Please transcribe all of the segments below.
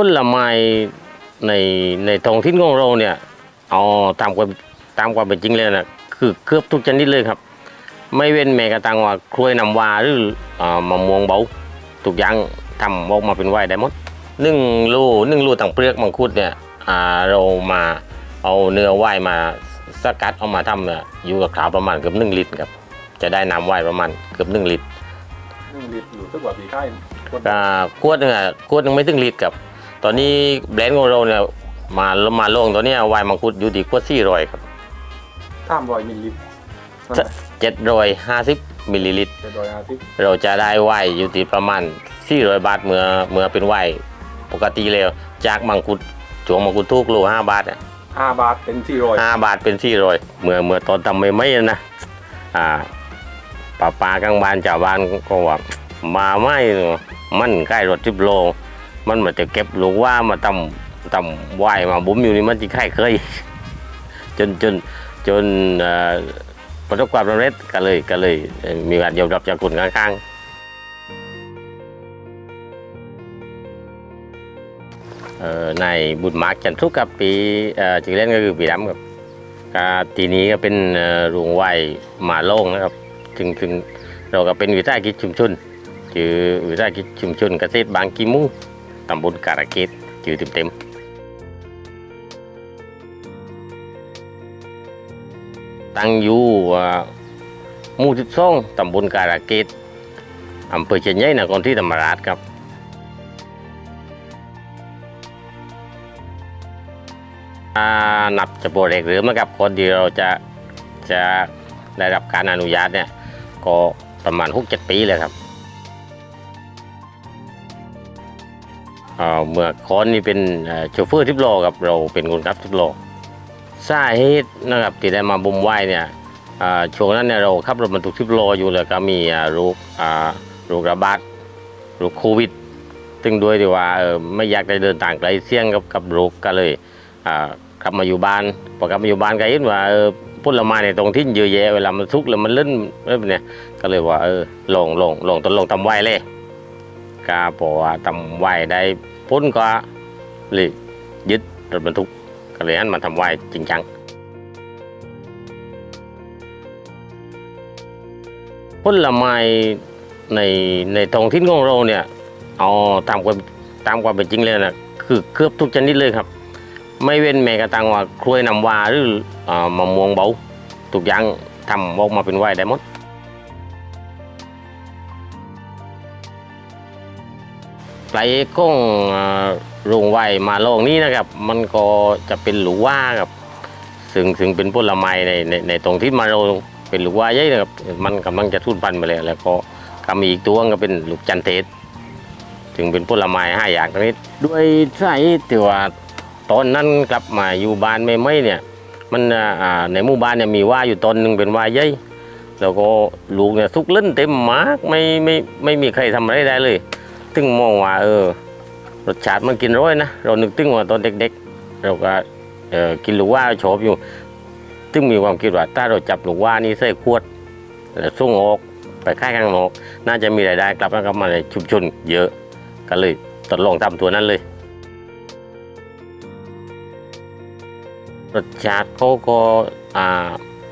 ผลไม้ในในท้องถิ่นของเราเนี่ยเอาตามความตามความเป็นจริงเลยนะคือเกือบทุกชนิดเลยครับ ไม่เว้นแม้กระทั่งว่ากล้วยน้ำว้าหรืออ่ามะม่วงเบาทุกอย่างทำออกมาเป็นไวน์ได้หมดหนึ่งลูหนึ่งลูต่างเปลือกมังคุดเนี่ยอ่าเรามาเอาเนื้อไวน์มาสกัดเอามาทำเนี่ยอยู่กับขาวประมาณเกือบหนึ่งลิตรครับจะได้น้ำไวน์ประมาณเกือบหนึ่งลิตรหนึ่งลิตรหรือสักกว่าปีใกล้คนอ่าขวดหนึงอะขวดหนึงไม่ถึงลิตรครับ ตอนนี้แบรนด์ของเราเนี่ยมามาลงตัวเนี้ยไวน์มังคุดอยู่ที่ขวดสี่ร้อยครับสามร้อยมิลลิลิตรเจ็ดร้อยห้าสิบมิลลิลิตร เจ็ดร้อยห้าสิบเราจะได้ไวน์อยู่ที่ประมาณสี่ร้อยบาทเมื่อเมื่อเป็นไวน์ปกติแล้วจากมังคุดจวงมังคุดทุกโลห้าบาทอะห้าบาทเป็นสี่ร้อยห้าบาทเป็นสี่ร้อยเมื่อเมื่อตอนทำไม่ไม่ๆนะอ่าป้าปากลางบ้านชาวบ้านก็ว่ามาไม่เนอะมันใกล้รถทิบโล มันมือนจะเก็บลูกว่ามาตำตำไหวมาบุ้มอยู่นี่มันจะใครเคย จนจนจนประสบความสำเร็จก็เลยก็เลยมีการยอมรับจากคนข้างๆเอ่อนบุญมาร์กจันทุกกับปีเอ่อชื่อเล่นก็คือปีดำครับก็ทีนี้ก็เป็นเอ่อโรงไหวหมาโล่งนะครับถึงถึงเราก็เป็นวิสาหกิจชุมชน คือวิสาหกิจชุมชนเกษตรบางกีมู ตำบลการะเกดชื่อเต็มๆตั้งอยู่หมู่ที่สองตำบลการะเกดอำเภอเชียงใหญ่นครที่ธรรมราชครับนับจะโปรเจกหรือมากับคนที่เราจะจะได้รับการอนุญาตเนี่ยก็ประมาณหกเจ็ดปีเลยครับ เมื่อคอนนี่เป็นโชเฟอร์ทิปโลครับเราเป็นคนขับทิปโลสาเหตุนะครับที่ได้มาบุมไหวเนี่ยช่วงนั้นเนี่ยเราขับรถบรรทุกทิปโลอยู่เลยก็มีโรคโรคระบาดโรคโควิดซึ่งด้วยที่ว่าไม่อยากจะเดินต่างไกลเสี่ยงกับกับโรคก็เลยกลับมาอยู่บ้านพอกลับมาอยู่บ้านก็เห็นว่าเออผลไม้ในตรงที่เยอะแยะเวลามันสุกแล้วมันเล่นเนี้ยก็เลยว่าเออลงลงลงต้นลงทำไหวเลย ก็พอว่าทำไหวได้พ้นก็เลยยึดรถบรรทุกก็เลยหันมาทำไหวจริงจังผลไม้ในในท้องถิ่นของเราเนี่ยเอาตามความตามความเป็นจริงเลยนะคือเกือบทุกชนิดเลยครับ ไม่เว้นแม้กระทั่งว่ากล้วยน้ำวาหรืออมะม่วงเบาทุกอย่างทำออกมาเป็นไวน์ได้หมด ไก่ก้องอ่าโรงไวมาโลงนี้นะครับ มันก็จะเป็นหลูว่าครับซึ่งซึ่งเป็นผลไม้ในในในตรงที่มาเราเป็นหลูว่าใหญ่นะครับ มันกำลังจะทุ่นพันไปเลยแล้วก็ก็มีอีกตัวก็เป็นลูกจันเทศถึงเป็นผลไม้ห้าอย่างนี้ด้วยสาเหตุที่ว่าตอนนั้นกลับมาอยู่บ้านไม่ไม่เนี่ยมันในหมู่บ้านเนี่ยมีว่าอยู่ตนหนึ่งเป็นว่าใหญ่แล้วก็ลูกเนี่ยสุกเล่นเต็มมากไม่ไม่ไม่มีใครทำอะไรได้เลย ตึงมองว่าเออรสชาติมันกินร้อยนะเรานึกตึงว่าตอนเด็ก ๆ เราก็เออกินลูกว่าชอบอยู่ตึงมีความคิดว่าถ้าเราจับลูกว่านี่ใส่ขวดแล้วส่งออกไปค่ายข้างนอกน่าจะมีรายได้กลับมากับมาในชุมชนเยอะก็เลยทดลองทำตัวนั้นเลยรสชาติเขาก็อ่า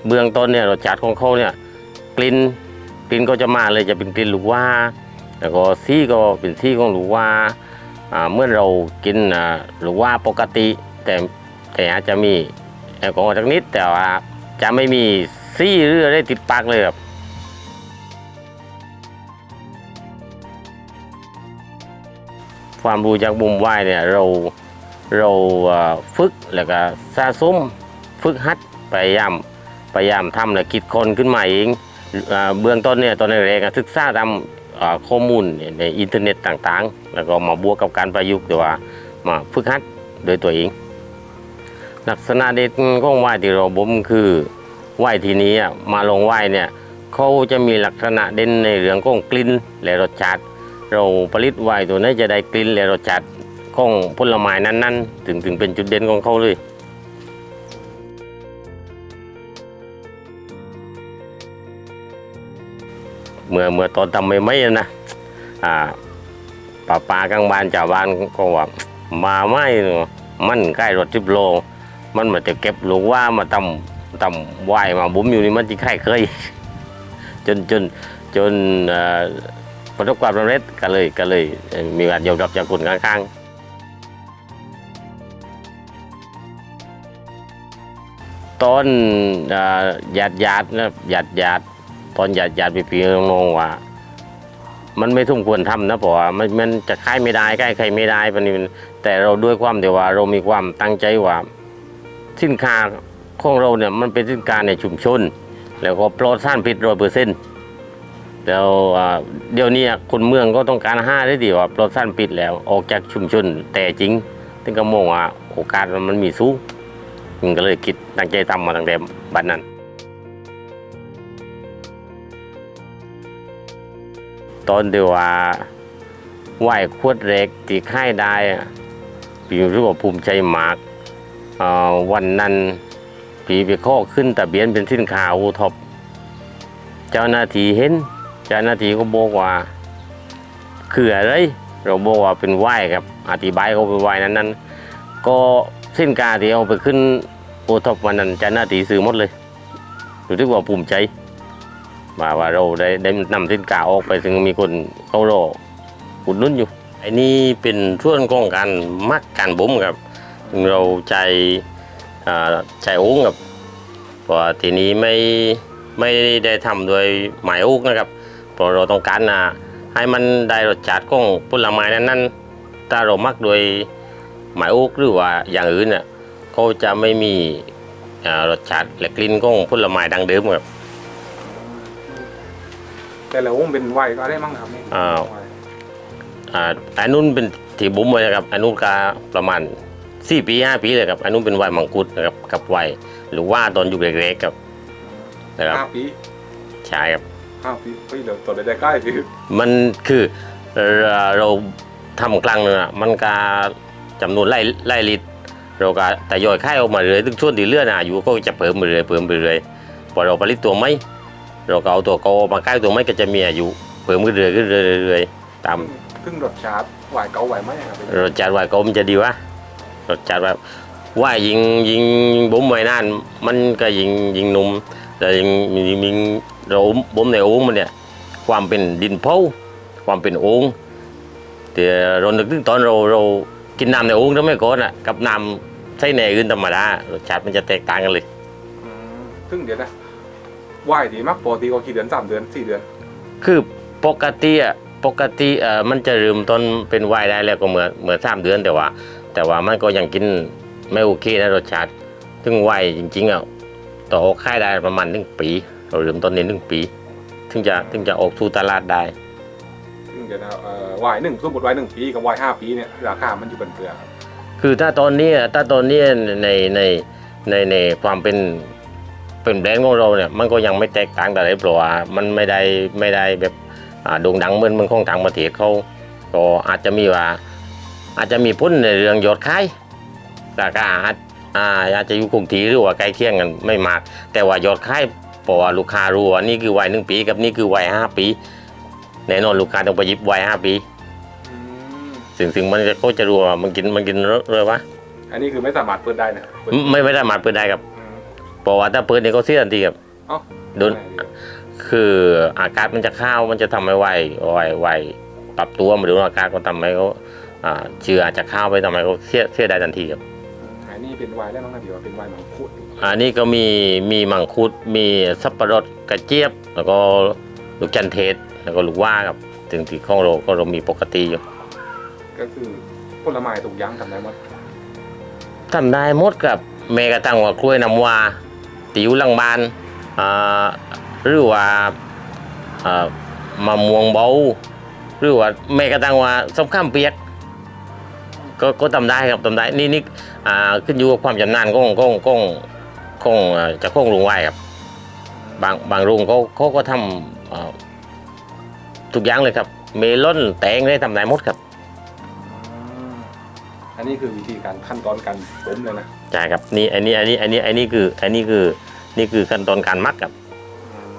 เบื้องต้นเนี่ยรสชาติของเขาเนี่ยกลิ่นกลิ่นก็จะมาเลยจะเป็นกลิ่นลูกว่า แล้วก็สีก็เป็นสีของลูกว่าเมื่อเรากินอ่าลูกว่าปกติ แต่แต่อาจจะมีแอลกอฮอล์สักนิดแต่ว่าจะไม่มีสีหรืออะไรติดปากเลยครับความรู้จากมุมไหวเนี่ยเราเราฝึกแล้วก็สะสมฝึกหัดพยายามพยายามทำและคิดคนขึ้นมาเองเอ่อเบื้องต้นเนี่ยตอนแรกๆศึกษาตามเอ่อ ข้อมูลในอินเทอร์เน็ตต่างๆ แล้วก็มาบวกกับการประยุกต์แต่ว่ามาฝึกหัดโดยตัวเอง ลักษณะเด่นของไหว้ที่เราบ่มคือไหว้ทีนี้มาลงไหว้เนี่ยเขาจะมีลักษณะเด่นในเรื่องของกลิ่นและรสชาติ เราผลิตไวน์ตัวนี้จะได้กลิ่นและรสชาติของผลไม้นั้นๆ ถึงถึงเป็นจุดเด่นของเขาเลย เมื่อเมื่อตอนทำไม่ไม่นะอ่าป้าปากลางบ้านชาวบ้านก็ว่ามาไม่มันใกล้รถทิบโล มันมาจะเก็บลูกว่ามาตำตำไหวมาบุ้มอยู่นี่มันจะไข่เคย จนจนจนประสบความสำเร็จก็เลยก็เลยมีการยอมรับจากคนข้างๆตอนหยาดหยาดนะหยาดหยาด ตอนหยาดหยาดปีๆน้องๆว่า มันไม่ทุ่มควรทำนะเพราะว่ามันมันจะค่ายไม่ได้ใกล้ใครไม่ได้ปนี่มันแต่เราด้วยความเดียวว่าเรามีความตั้งใจว่าสินค้าของเราเนี่ยมันเป็นสินค้าในชุมชน แล้วก็ปลอดสารพิษร้อยเปอร์เซ็นต์แล้วเดี๋ยวนี้คนเมืองก็ต้องการห้าได้ดีว่าปลอดสารพิษแล้วออกจากชุมชน แต่จริงถึงก็มองว่าโอกาสมันมีสูงมันก็เลยคิดตั้งใจทำมาตั้งแต่บัดนั้น ตอนเดียวว่าไหวขวดเล็กตีค่ายได้อะพี่รู้ว่าภูมิใจมากวันนั้นพี่ไปข้อขึ้นทะเบียนเป็นสินค้าโอท็อปเจ้าหน้าที่เห็น เจ้าหน้าที่ก็บอกว่า คืออะไร เราบอกว่าเป็นไหวครับ อธิบายเขาเป็นไหวนั้นนั้นก็สินค้าที่เอาไปขึ้นโอท็อปวันนั้นเจ้าหน้าที่ซื้อหมดเลยรู้สึกว่าภูมิใจ ว่าว่าเราได้ได้นำสินค้าออกไปถึงมีคนเขารออุดนุนอยู่ไอ้นี่เป็นส่วนของการมักการบ่มครับซึ่งเราใจใจโอ้งครับเพราะทีนี้ไม่ไม่ได้ทำโดยหมายอุกนะครับเพราะเราต้องการนะให้มันได้รสชาติของผลไม้นั้นๆถ้าเรามักโดยหมายอุกหรือว่าอย่างอื่นเนี่ยเขาจะไม่มีรสชาติและกลิ่นของผลไม้ดังเดิมครับ แต่ละวงเป็นไหวก็ได้มั้งครับนี่อ้าวไหอ่าอันนู้นเป็นที่บุ้มไว้นะครับอันนู้นก็ประมาณสี่ปีห้าปีเลยครับอันนู้นเป็นไวน์มังคุดนะครับกับไวน์หรือว่าตอนอยู่เล็กๆครับนะครับห้าปีใช่ครับห้าปีเฮ้ยเดี๋ยวตัวได้ใกล้พี่มันคือเอ่อเราทำครั้งหนึงอะมันก็จำนวนไล่ไล่ลิตรเราก็แต่ย่อยค่ายออกมาเรื่อยถึงช่วงที่เลือดอายุก็จะเพิ่มไปเรื่อยเพิ่มไปเรื่อยพอเราผลิตตัวไม่ เราก็เอาตัวเกามาใกล้ตัวไม่ก็จะมีอายุเพิ่มขึ้นเรื่อยขึ้นเรื่อยเรื่อยๆตามซึ่งรสชาติไหวเก่าไหวไหมครับรสชาติไวน์ก็มันจะดีวะรสชาติแบบว่ายิงยิงบ่มไว้นานมันก็ยิงยิงนุ่มแต่ยิงยิงยิงเราบ่มในโอ่งมันเนี่ยความเป็นดินเผาความเป็นโอ่งแต่เรานึกถึงตอนเราเรากินน้ำในโอ่งแล้วไม่ก่อนอะกับน้ำใช้ในอื่นธรรมดารสชาติมันจะแตกต่างกันเลยอืมซึ่งเดี๋ยวนะ ไหวดีมากปกติก็กี่เดือนสามเดือนสี่เดือน คือปกติอะปกติเอ่อมันจะเริ่มต้นเป็นไวน์ได้แล้วก็เหมือนเหมือนสามเดือนแต่ว่า แต่ว่ามันก็ยังกินไม่โอเคนะรสชาติซึ่งไวน์จริงๆอะต่อออกค่ายได้ประมาณหนึ่งปี เราเริ่มต้นในหนึ่งปี ถึงจะถึงจะออกสู่ตลาดได้ซึ่งเดี๋ยวนะเอ่อไหวหนึ่งสมมติไหวหนึ่งปีกับไหวห้าปีเนี่ยราคามันอยู่เป็นเปลือกครับคือถ้าตอนนี้ถ้าตอนนี้ในในในในความเป็น เป็นแบรนด์ของเราเนี่ยมันก็ยังไม่แตกต่างแต่ไหนเพราะว่ามันไม่ได้ไม่ได้แบบอ่าโด่งดังเหมือนเมืองของต่างประเทศเขาก็อาจจะมีว่าอาจจะมีพ้นในเรื่องยอดขายราคาอาจอ่าอาจจะอยู่คงที่หรือว่าใกล้เคียงกันไม่มาก แต่ว่ายอดขายเพราะว่าลูกค้ารู้ว่านี่คือวัยหนึ่งปีกับนี่คือวัยห้าปีแน่นอนลูกค้าต้องไปหยิบวัยห้าปีอืมซึ่งซึ่งมันจะเขาจะรู้ว่ามันกินมันกินเรื่อยวะอันนี้คือไม่สามารถเปิดได้นะเปิดไม่ไม่ได้มาเปิดได้ครับอืม เพราะว่าถ้าเปิดเนี่ยเขาเสียทันทีครับเอ้าโดนคืออากาศมันจะเข้ามันจะทำให้ไวไวไวปรับตัวมาดูอากาศก็ทำให้เขาอ่าเชื้ออาจจะเข้าไปทำให้เขาเสียเสียได้ทันทีครับอันนี้เป็นไวน์แล้วน้องนาเดียวเป็นไวน์มังคุดอันนี้ก็มีมีมังคุดมีสับปะรดกระเจี๊ยบ แล้วก็ลูกจันเทศแล้วก็ลูกว่าครับถึงที่ของเราก็เรามีปกติอยู่ก็คือผลไม้ทุกอย่างทำได้หมดทำได้หมดกับแม้กระทั่งว่ากล้วยน้ำว้า ติวลังบานหรือว่าอ่ามะม่วงเบาหรือว่าแม้กระทั่งว่าส้มข้ามเปียกก็ก็ทำได้ครับทำได้นี่นี่ขึ้นอยู่กับความชำนาญของของของของเอ่อเจะของลุงไหวครับบางบางโรงเขาเขาก็ทำทุกอย่างเลยครับ เมลอนแตงได้ทำได้หมดครับอันนี้คือวิธีการขั้นตอนการต้มเลยนะ ใช่ครับนี่อันนี้อันนี้อันนี้อันนี้คืออันนี้คือนี่คือขั้นตอนการหมักครับอืม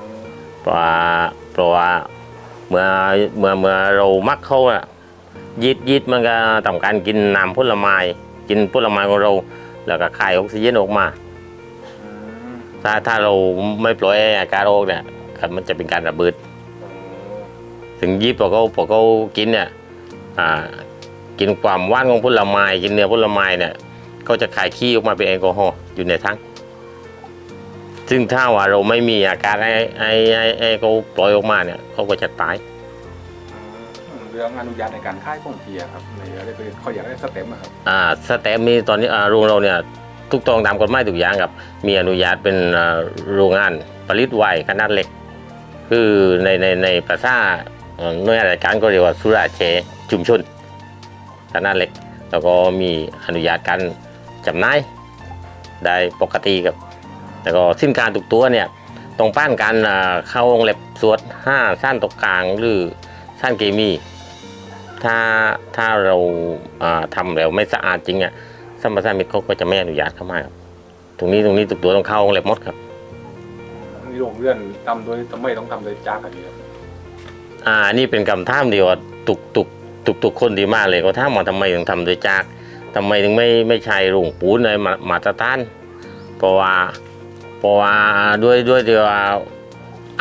เพราะว่าเพราะว่าเมื่อเมื่อเมื่อเรามักเขาอะยีดยีดมันก็ทำการกินน้ำผลไม้กินผลไม้ของเรา แล้วก็คายออกซิเจนออกมาอืมถ้าถ้าเราไม่ปล่อยให้อาการออกเนี่ยครับมันจะเป็นการระเบิดอ๋อถึงยีดพอเขาพอเขากินเนี่ยอ่ากินความหว่านของผลไม้กินเนื้อผลไม้เนี่ย ก็จะคายขี้ออกมาเป็นแอลกอฮอล์อยู่ในทั้งซึ่งถ้าว่าเราไม่มีอาการให้ให้ให้ให้เขาปล่อยออกมาเนี่ยเขาก็จะตายอืมเรื่องอนุญาตในการค่ายของเพียครับในอะไรเป็นเขาอยากได้สเต็มอะครับอ่าสแตมป์นี่ตอนนี้อ่าโรงเราเนี่ยทุกตองตามกฎหมายทุกอย่างครับ มีอนุญาตเป็นอ่าโรงงานผลิตไวน์ขนาดเล็ก คือในในในภาษาเอ่อหน่วยงานราชการก็เรียกว่าสุราเชชุมชนขนาดเล็ก แล้วก็มีอนุญาตการ จำหน่ายได้ปกติครับแล้วก็สินค้าทุกตัวเนี่ยต้องป้านการอ่าเข้าโรงเล็บสวด5สั้นตกกลางหรือสั้นเคมี ถ้าถ้าเราอ่าทำแล้วไม่สะอาดจริงอะสัมปทานมิตรเขาก็จะไม่อนุญาตเข้ามาครับตรงนี้ตรงนี้ทุกตัวต้องเข้าโรงเล็บหมดครับมีโรงเรือนทำโดยทำไมต้องทำโดยจ้างกันดีครับอ่านี่เป็นคำถามเดียวว่าตุกตุกตุกตุกคนดีมากเลยเขาถามมาทำไมถึงทำโดยจาก ทำไมถึงไม่ไม่ใช้โรงปูนในมามาตรฐานเพราะว่าเพราะว่าด้วยด้วยที่ว่า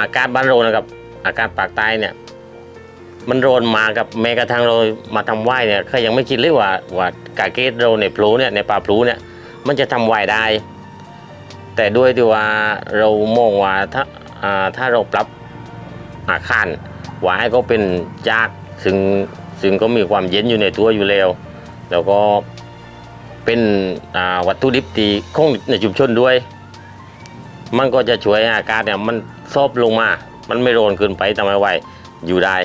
อากาศบ้านเรานะครับ อากาศปากใต้เนี่ย มันโรนมากับแม้กระทั่งเรามาทำไหว้เนี่ยเขายังไม่คิดเลยว่าว่ากาเกตเราในพลูเนี่ยในป่าพลูเนี่ย มันจะทำไหว้ได้ แต่ด้วยที่ว่าเรามองว่าถ้าอ่าถ้าเราปรับอาคารว่าให้เขาเป็นจากซึ่งซึ่งก็มีความเย็นอยู่ในตัวอยู่แล้ว แล้วก็ เป็นอ่าวัตถุดิบที่คงในชุมชนด้วย มันก็จะช่วยให้อากาศเนี่ยมันซอบลงมา มันไม่ร้อนเกินไปทำให้ไหวอยู่ได้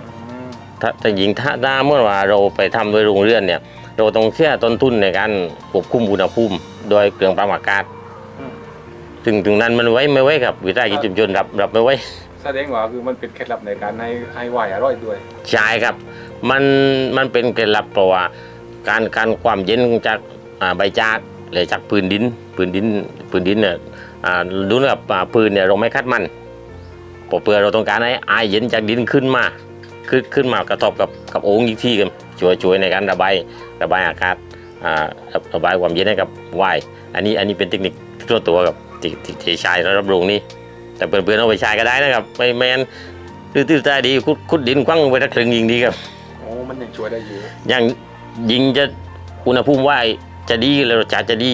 อืมถ้าแต่หญิงถ้าถ้าเมื่อว่าเราไปทำโดยโรงเรือนเนี่ย เราต้องเชื่อต้นทุนในการควบคุมอุณหภูมิ โดยเครื่องปรับอากาศอืมถึงถึงนั้นมันไว้ไม่ไว้ครับวิสาหกิจชุมชนรับรับไม่ไว้แสดงว่าคือมันเป็นเคล็ดลับในการให้ให้ไวน์อร่อยด้วย ใช่ครับ มันมันเป็นเคล็ดลับเพราะว่า การการความเย็นจากอ่าใบจากหรือจากพื้นดินพื้นดินพื้นดินเนี่ยอ่าดูนะครับอ่าพื้นเนี่ยเราไม่คัดมันพอเปลือเราต้องการให้อายเย็นจากดินขึ้นมาขึ้นขึ้นมากระทบกับกับโอ่งอีกที่กันช่วยช่วยในการระบายระบายอากาศอ่าระระบายความเย็นให้กับไวน์อันนี้อันนี้เป็นเทคนิคตัวตัวกับที่ที่ที่ใช้สำหรับโรงนี้ แต่เพื่อนๆเอาไปใช้ก็ได้นะครับ ไม่แมนตื้อๆตาดีคุดคุดดินกว้างลงไปทักครึ่งยิงดีครับโอ้มันยังช่วยได้เยอะอย่าง ยิงจะอุณหภูมิว่าจะดีแล้วรสชาติจะดี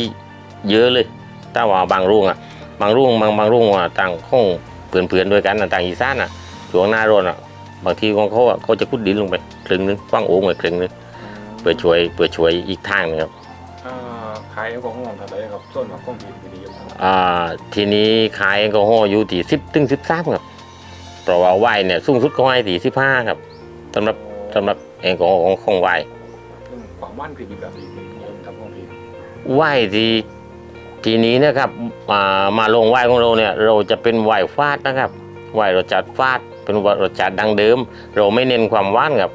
เยอะเลยถ้าว่าบางรุ่งอะ บางรุ่งบางบางรุ่งว่าต่างห้องเพื่อนๆด้วยกันน่ะต่างอีสานอะช่วงหน้าร้อนอะบางทีของเขาอะเขาจะคุดดินลงไปครึ่งนึงกว้างโอ่งไปครึ่งนึงเพื่อช่วยเพื่อช่วยอีกทางหนึงครับอ่าขายแอลกอฮอล์ทำอะไรครับส่วนของข้องผิดไม่ดีครับอ่าทีนี้ขายแอลกอฮอล์อยู่ที่สิบถึงสิบสามครับเพราะว่าไวน์เนี่ยสูงสุดก็ให้ที่สิบห้าครับสำหรับสำหรับแอลกอฮอล์ของของไวน์ซึ่งค วามว่านคือมีแบบนี้นิยมทำข้องผิดไหว้ทีทีนี้นะครับอ่ามาลงไหว้ของเราเนี่ยเราจะเป็นไหว้ฟาดนะครับไหว้รสจัดฟาดเป็นรสจัดดังเดิม เราไม่เน้นความหว่านครับ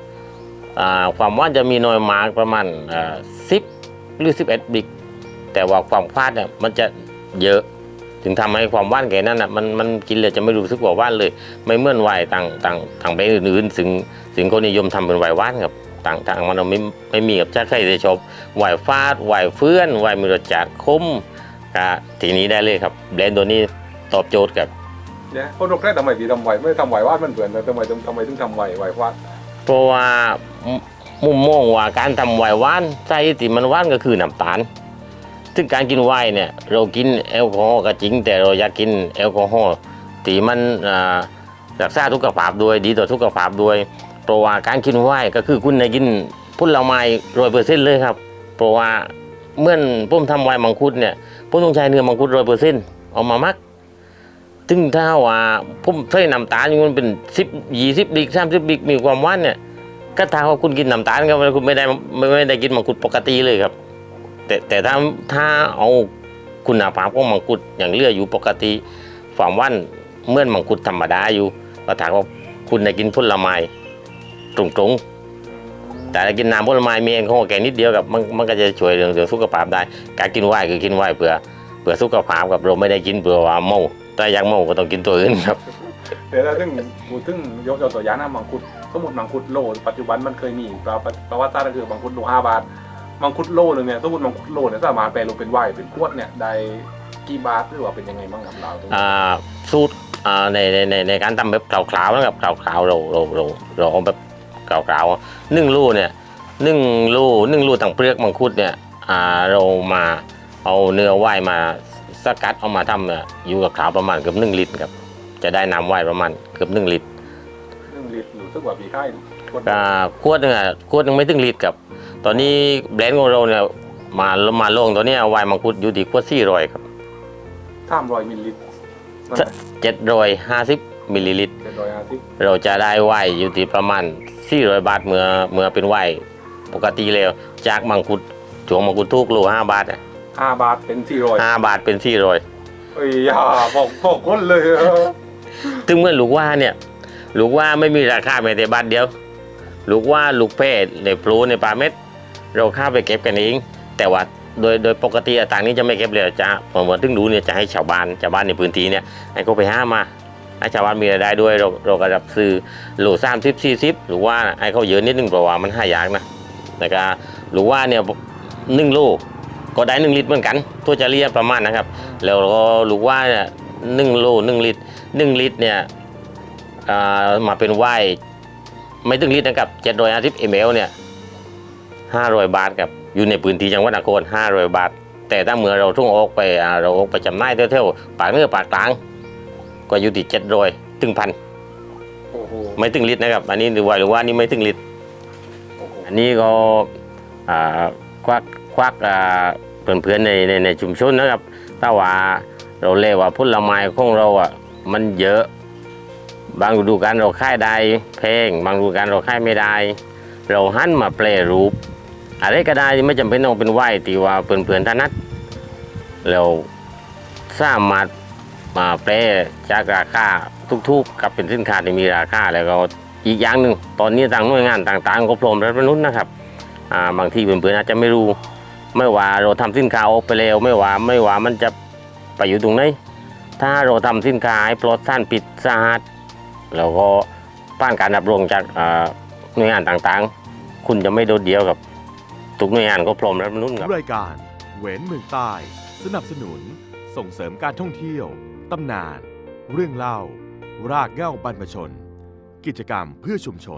ความหว่านจะมีน้อยมากประมาณสิบหรือสิบเอ็ดบิกแต่ว่าความฟาดเนี่ยมันจะเยอะถึงทำให้ความว่านแก่นั้นอะมันมันกินเลยจะไม่รู้สึกว่าว่านเลย ไม่เหมือนไหว้ต่างต่างต่างไปอื่นๆถึงถึงคนนิยมทำเป็นไหว้หว่านครับ ต่างต่างมันไม่ไม่มีกับจ้าใครจะชอบไหวฟาดไหวเฟื้อนไหวมีรสจัดคมก็ทีนี้ได้เลยครับแบรนด์ตัวนี้ตอบโจทย์กับเนี่ยคนรกแรกทำไมพี่ทำไวไม่ทำไววาดมันเปื่อนเลยทำไมต้องทำไมถึงทำไวไววาดเพราะว่ามุมุมมองว่าการทำไวน์หว่านใส่ที่มันหว่านก็คือน้ำตาลซึ่งการกินไวน์เนี่ยเรากินแอลกอฮอล์ก็จริง แต่เราอยากกินแอลกอฮอล์ที่มันอ่ารักษาสุขภาพด้วยดีต่อสุขภาพด้วย เพราะว่าการกินไหวก็คือคุณได้กินผลไม้ร้อยเปอร์เซ็นต์เลยครับ เพราะว่าเมื่อผมทำไวน์มังคุดเนี่ยผมต้องใช้เนื้อมังคุดร้อยเปอร์เซ็นต์เอามามักถึงถ้าว่าผมใส่น้ำตาลอยู่มันเป็นสิบยี่สิบดิกสามสิบดิกมีความหวานเนี่ยก็ถ้าว่าคุณกินน้ำตาลก็คุณไม่ได้ไม่ไม่ได้กินมังคุดปกติเลยครับ แต่แต่ถ้าถ้าเอาคุณภาพของมังคุดอย่างเลืออยู่ปกติความหวานเมื่อมังคุดธรรมดาอยู่ก็ถามว่าคุณได้กินผลไม้ ตรงๆ แต่ถ้ากินน้ำผลไม้มีแอลกอฮอล์แค่นิดเดียวกับมันมันก็จะช่วยเรื่องเรื่องสุขภาพได้ การกินไวน์คือกินไวน์เพื่อเพื่อสุขภาพกับเราไม่ได้กินเพื่อว่าเมาแต่อยังเมาก็ต้องกินตัวอื่นครับเดี๋ยวเราถึงพูดถึงยกตัวอย่างน้ำมังคุดสมมติมังคุดโลปัจจุบันมันเคยมีประวัติประวัติศาสตร์ก็คือมังคุดโลห้าบาทมังคุดโลหนึงเนี่ยสมมติมังคุดโลเนี่ยสามารถแปลรูปเป็นไวน์เป็นขวดเนี่ยได้กี่บาทหรือว่าเป็นยังไงบ้างครับเราตรงนี้อ่าสูตรอ่าในในในในการทำแบบคร่าวๆนะครับคร่าวๆเราเราเราเราเอาแบบ คร่าวๆหนึ่งลูกเนี่ยหนึ่งลูกหนึ่งลูกต่างเปลือกมังคุดเนี่ยอ่าเรามาเอาเนื้อไวน์มาสกัดเอามาทำเนี่ยอยู่กับขาวประมาณเกือบหนึ่งลิตรครับจะได้น้ำไวน์ประมาณเกือบหนึ่งลิตรหนึ่งลิตรรู้สึกว่ามีค่ายขวดอ่าขวดหนึงอะขวดหนึงไม่ถึงลิตรครับ ตอนนี้แบรนด์ของเราเนี่ยมามาลงตัวเนี้ยไวน์มังคุดอยู่ที่ขวดสี่ร้อยครับสามร้อยมิลลิลิตรเจ็ดร้อยห้าสิบมิลลิลิตรเจ็ดร้อยห้าสิบเราจะได้ไวน์อยู่ที่ประมาณ สี่ร้อยบาทเมื่อเมื่อเป็นไวน์ปกติแล้วจากมังคุดจวงมังคุดทุกโลห้าบาทอะห้าบาทเป็นสี่ร้อยห้าบาทเป็นสี่ร้อยเอ้ยอย่าบอกบอกคนเลยเออถึงเมื่อลูกว่าเนี่ย ลูกว่าไม่มีราคาแม้แต่บาทเดียว ลูกว่าลูกเพศในปลูในปลาเม็ด เราข้าไปเก็บกันเองแต่ว่าโดยโดยปกติต่างนี้จะไม่เก็บเลยจะผมว่าถึงรู้เนี่ยจะให้ชาวบ้านชาวบ้านในพื้นที่เนี่ยให้เขาไปห้ามา ให้ชาวบ้านมีรายได้ด้วยเราเราก็รับซื้อหลสามสิบสี่สิบหรือว่าให้เขาเยอะนิดนึงเพราะว่ามันหายากนะแต่ก็หรือว่าเนี่ยหนึ่งลูกก็ได้หนึ่งลิตรเหมือนกันทั่วจะเรียประมาณนะครับ แล้วก็หรือว่าเนี่ยหนึ่งโลหนึ่งลิตรหนึ่งลิตรเนี่ยมาเป็นไวไม่ถึงลิตรนะครับเจ็ดร้อยห้าสิบมเอลเนี่ยห้าร้อยบาทครับอยู่ในพื้นที่จังหวัดนครห้าร้อยบาท แต่ถ้าเมื่อเราทุ่งออกไปเราออกไปจำหน่ายเที่ยวๆปากเนื้อปากกลาง ก็อยู่ที่เจ็ดร้อยถึงพันโอ้โหไม่ถึงลิตรนะครับ อันนี้หรือว่าหรือว่านี่ไม่ถึงลิตรโอ้โหอันนี้ก็อ่าควักควักอ่าเพื่อนๆในในในชุมชนนะครับ ถ้าว่าเราเรียกว่าผลไม้ของเราอะมันเยอะ บางฤดูกาลเราค่ายได้แพงบางฤดูกาลเราค่ายไม่ได้ เราหันมาแปรรูป อะไรก็ได้ไม่จำเป็นต้องเป็นไหวตีว่าเพื่อนๆถนัดเราสามารถ มาแปรจากราคาทุกๆกับเป็นสินค้าที่มีราคาแล้วก็อีกอย่างหนึ่งตอนนี้ทางหน่วยงานต่างๆ ก็พร้อมรับมนุษย์นะครับาบางทีเพื่อนๆอาจจะไม่รู้ ไม่ว่าเราทำสินค้าออกไปแล้วไม่ว่าไม่ว่ามันจะไปอยู่ตรงไหนถ้าเราทำสินค้าให้ปลอดสารพิษสะอาดแล้วก็ผ่านการรับรองจากอ่าหน่วยงานต่างๆ คุณจะไม่โดดเดี่ยวกับทุกหน่วยงานก็พร้อมรับมนุษย์ครับรายการเว้นเมืองใต้สนับสนุนส่งเสริมการท่องเที่ยว ตำนาน เรื่องเล่า รากเหง้าบรรพชน กิจกรรมเพื่อชุมชน